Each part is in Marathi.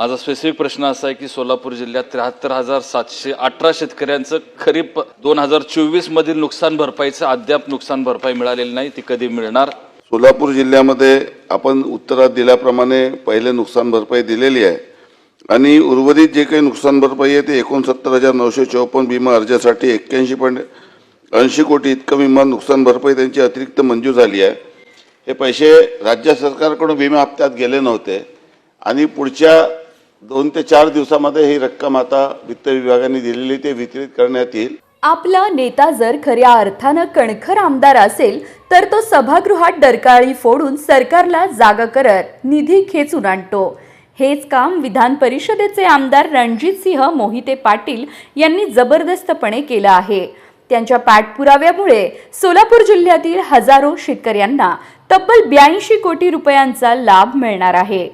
माझा स्पेसिफिक प्रश्न असा आहे की सोलापूर जिल्ह्यात त्र्याहत्तर हजार सातशे अठरा शेतकऱ्यांचं खरीप दोन हजार चोवीस मधील नुकसान भरपाईचं अद्याप नुकसान भरपाई मिळालेली नाही ती कधी मिळणार? सोलापूर जिल्ह्यामध्ये आपण उत्तरात दिल्याप्रमाणे पहिले नुकसान भरपाई दिलेली आहे. आणि उर्वरित जे काही नुकसान भरपाई आहे ते एकोणसत्तर हजार नऊशे चौपन्न विमा अर्जासाठी एक्क्याऐंशी पॉईंट ऐंशी कोटी इतकं विमा नुकसान भरपाई त्यांची अतिरिक्त मंजूर झाली आहे. हे पैसे राज्य सरकारकडून विमा हप्त्यात गेले नव्हते. आणि पुढच्या दोन ते चार दिवसामध्ये ही रक्कम आता वित्त विभागाने दिलेली ते वितरित करण्यात येईल. आपला नेता जर खऱ्या अर्थानं कणखर आमदार असेल तर तो सभागृहात डरकाळी फोडून सरकारला जागा करत निधी खेचून आणतो. हेच काम विधान परिषदेचे आमदार रणजितसिंह मोहिते पाटील यांनी जबरदस्तपणे केलं आहे. त्यांच्या पाठपुराव्यामुळे सोलापूर जिल्ह्यातील हजारो शेतकऱ्यांना तब्बल ब्याऐंशी कोटी रुपयांचा लाभ मिळणार आहे.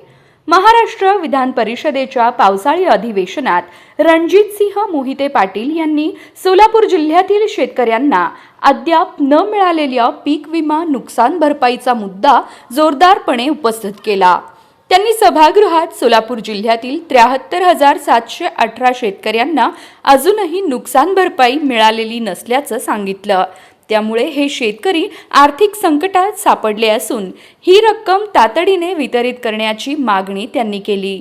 महाराष्ट्र विधान परिषदेच्या पावसाळी अधिवेशनात रणजितसिंह मोहिते पाटील यांनी सोलापूर जिल्ह्यातील शेतकऱ्यांना अद्याप न मिळालेल्या पीक विमा नुकसान भरपाईचा मुद्दा जोरदारपणे उपस्थित केला. त्यांनी सभागृहात सोलापूर जिल्ह्यातील त्र्याहत्तर हजार सातशे अठरा शेतकऱ्यांना अजूनही नुकसान भरपाई मिळालेली नसल्याचं सांगितलं. त्यामुळे हे शेतकरी आर्थिक संकटात सापडले असून ही रक्कम तातडीने वितरित करण्याची मागणी त्यांनी केली.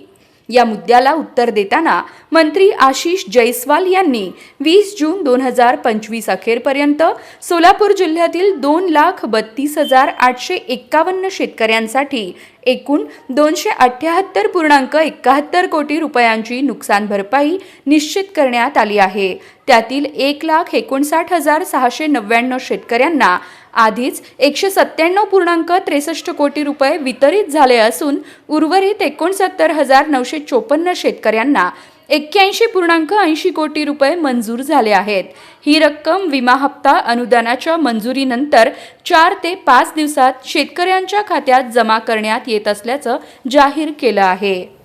या मुद्द्याला उत्तर देताना मंत्री आशिष जयस्वाल यांनी वीस जून दोन हजार पंचवीस अखेरपर्यंत सोलापूर जिल्ह्यातील दोन लाख बत्तीस हजार आठशे एक्कावन्न शेतकऱ्यांसाठी एकूण दोनशे अठ्ठ्याहत्तर पूर्णांक एकाहत्तर कोटी रुपयांची नुकसान भरपाई निश्चित करण्यात आली आहे. त्यातील एक लाख एकोणसाठ हजार सहाशे नव्याण्णव शेतकऱ्यांना आधीच एकशे सत्त्याण्णव पूर्णांक त्रेसष्ट कोटी रुपये वितरित झाले असून उर्वरित एकोणसत्तर हजार नऊशे चोपन्न शेतकऱ्यांना एक्क्याऐंशी पूर्णांक ऐंशी कोटी रुपये मंजूर झाले आहेत. ही रक्कम विमा हप्ता अनुदानाच्या मंजुरीनंतर चार ते पाच दिवसात शेतकऱ्यांच्या खात्यात जमा करण्यात येत असल्याचं जाहीर केलं आहे.